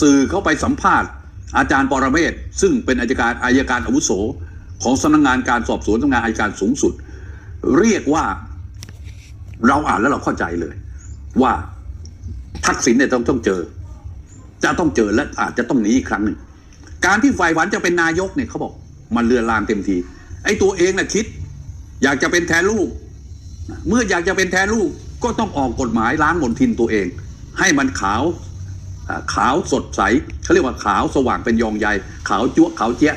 สื่อเข้าไปสัมภาษณ์ อาจารย์ปรเมศซึ่งเป็นอายการอายการอาวุโส ของสำนักงานการสอบสวนสำนักงานอายการสูงสุด เรียกว่าเราอ่านแล้วเราเข้าใจเลย ว่าทักษิณเนี่ยต้องต้องเจอ จะต้องเจอและอาจจะต้องหนีอีกครั้งหนึ่งการที่ฝ่ายหวันจะเป็นนายกเนี่ยเขาบอก มันเลือนลางเต็มที ไอ้ตัวเองน่ะคิด อยากจะเป็นแทนลูก เมื่ออยากจะเป็นแทนลูกก็ต้องออกกฎหมายล้างมลทินตัวเอง ให้มันขาว ขาวสดใสเขาเรียกว่าขาวสว่างเป็นยองใยขาวจั๊วขาวเจี๊ยะ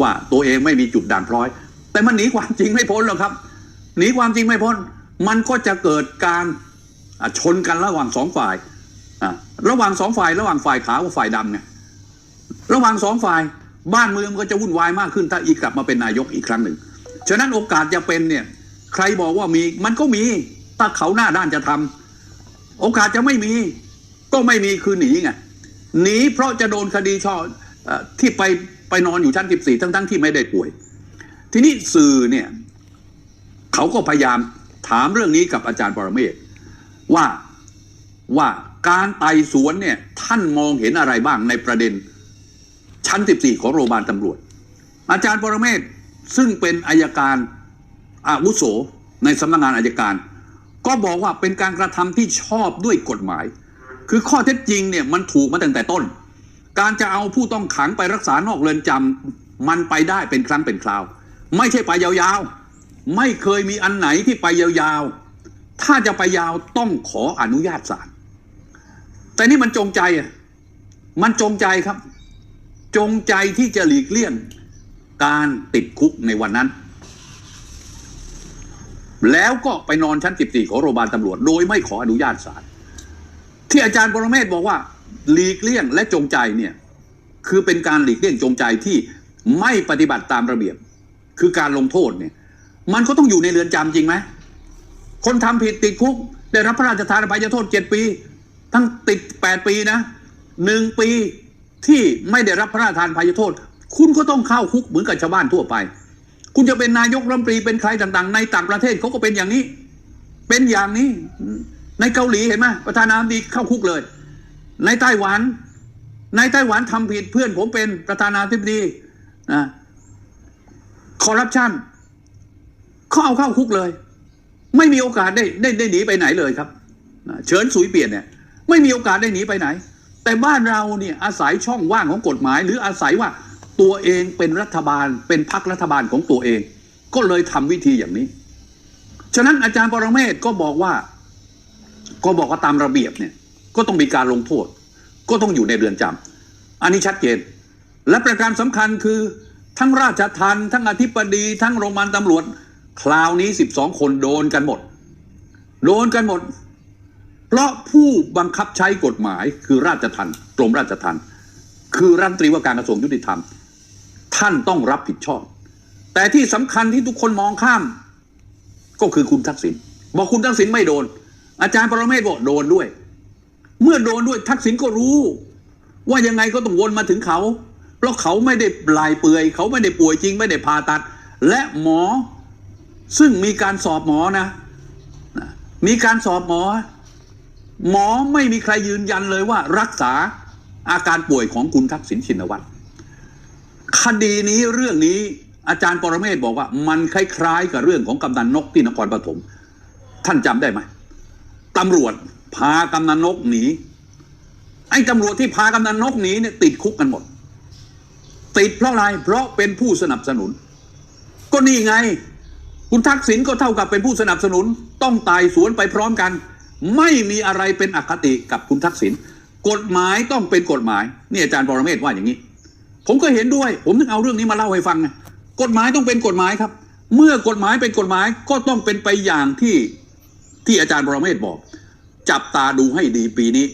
ว่าตัวเองไม่มีจุดด่างพร้อย แต่มันหนีความจริงไม่พ้นหรอกครับ หนีความจริงไม่พ้น มันก็จะเกิดการชนกันระหว่างสองฝ่ายระหว่างสองฝ่าย ระหว่างฝ่ายขาวกับฝ่ายดำไงระหว่างสองฝ่ายบ้านเมืองก็จะวุ่นวายมากขึ้นถ้าอีกกลับมาเป็นนายกอีกครั้งหนึ่งฉะนั้นโอกาสจะเป็นเนี่ยใครบอกว่ามีมันก็มี ถ้าเขาหน้าด้านจะทำโอกาสจะไม่มี ก็ไม่มีคือหนีไงหนีเพราะจะโดนคดีช่อที่ไปไปนอนอยู่ชั้น 14 ทั้งทั้งๆที่ไม่ได้ป่วย ทีนี้สื่อเนี่ยเขาก็พยายามถามเรื่องนี้กับอาจารย์ปรเมศว่าว่าการไต่สวนเนี่ยท่านมองเห็นอะไรบ้างในประเด็นชั้น 14 ของโรงพยาบาลตำรวจ อาจารย์ปรเมศซึ่งเป็นอายการอาวุโสในสำนักงานอายการ ก็บอกว่าเป็นการกระทำที่ชอบด้วยกฎหมาย คือข้อเท็จจริงเนี่ยมันถูกมาตั้งแต่ต้น การจะเอาผู้ต้องขังไปรักษานอกเรือนจำมันไปได้เป็นครั้งเป็นคราว ไม่ใช่ไปยาวๆ ไม่เคยมีอันไหนที่ไปยาวๆ ถ้าจะไปยาวต้องขออนุญาตศาลแต่นี่มันจงใจอะมันจงใจครับ จงใจที่จะหลีกเลี่ยงการติดคุกในวันนั้น แล้วก็ไปนอนชั้น14ของโรงพยาบาลตำรวจ โดยไม่ขออนุญาตศาล ที่อาจารย์ปรเมศบอกว่าหลีกเลี่ยงและจงใจเนี่ยคือเป็นการหลีกเลี่ยงจงใจที่ไม่ปฏิบัติตามระเบียบ คือการลงโทษเนี่ย มันก็ต้องอยู่ในเรือนจำจริงไหมคนทำผิดติดคุก ได้รับพระราชทานอภัยโทษเจ็ดปี ทั้งติดแปดปีนะหนึ่งปีที่ไม่ได้รับพระราชทานอภัยโทษ คุณก็ต้องเข้าคุกเหมือนกับชาวบ้านทั่วไป คุณจะเป็นนายกรัฐมนตรีเป็นใครต่างๆ ในต่างประเทศเขาก็เป็นอย่างนี้ เป็นอย่างนี้ ในเกาหลีเห็นไหมประธานาธิบดีเข้าคุกเลย ในไต้หวัน ในไต้หวันทำผิดเพื่อนผมเป็นประธานาธิบดีนะคอร์รัปชันเขาเอาเข้าคุกเลย ไม่มีโอกาสได้ได้ได้หนีไปไหนเลยครับเฉินสุยเปลี่ยนเนี่ย ไม่มีโอกาสได้หนีไปไหน แต่บ้านเราเนี่ยอาศัยช่องว่างของกฎหมาย หรืออาศัยว่าตัวเองเป็นรัฐบาล เป็นพรรครัฐบาลของตัวเอง ก็เลยทำวิธีอย่างนี้ ฉะนั้นอาจารย์ปรเมศก็บอกว่า ก็บอกว่าตามระเบียบเนี่ย ก็ต้องมีการลงโทษ ก็ต้องอยู่ในเรือนจำอันนี้ชัดเจน และประการสำคัญคือทั้งราชทัณฑ์ทั้งอธิบดี ทั้งโรงพยาบาลตำรวจ คราวนี้ 12 คนโดนกันหมด โดนกันหมด เพราะผู้บังคับใช้กฎหมายคือราชทัณฑ์กรมราชทัณฑ์คือรัฐมนตรีว่าการกระทรวงยุติธรรม ท่านต้องรับผิดชอบ แต่ที่สำคัญที่ทุกคนมองข้าม ก็คือคุณทักษิณบอกคุณทักษิณไม่โดน อาจารย์ปรเมศบอกโดนด้วย เมื่อโดนด้วยทักษิณก็รู้ ว่ายังไงก็ต้องวนมาถึงเขา เพราะเขาไม่ได้ลายเปื่อย เขาไม่ได้ป่วยจริงไม่ได้ผ่าตัด และหมอ ซึ่งมีการสอบหมอนะ มีการสอบหมอ หมอไม่มีใครยืนยันเลยว่า รักษาอาการป่วยของคุณทักษิณชินวัตรคดีนี้เรื่องนี้อาจารย์ปรเมศบอกว่า มันคล้ายๆ กับเรื่องของกำนันนกที่นครปฐมท่านจำได้ไหม ตำรวจพากำนันนกหนี ไอ้ตำรวจที่พากำนันนกหนีเนี่ยติดคุกกันหมด ติดเพราะอะไร เพราะเป็นผู้สนับสนุน ก็นี่ไง คุณทักษิณก็เท่ากับเป็นผู้สนับสนุน ต้องไต่สวนไปพร้อมกัน ไม่มีอะไรเป็นอคติกับคุณทักษิณกฎหมายต้องเป็นกฎหมายนี่อาจารย์ปรเมศว่าอย่างนี้ ผมก็เห็นด้วย ผมถึงเอาเรื่องนี้มาเล่าให้ฟังไงกฎหมายต้องเป็นกฎหมายครับ เมื่อกฎหมายเป็นกฎหมายก็ต้องเป็นไปอย่างที่ อาจารย์ปรเมศบอก จับตาดูให้ดีปีนี้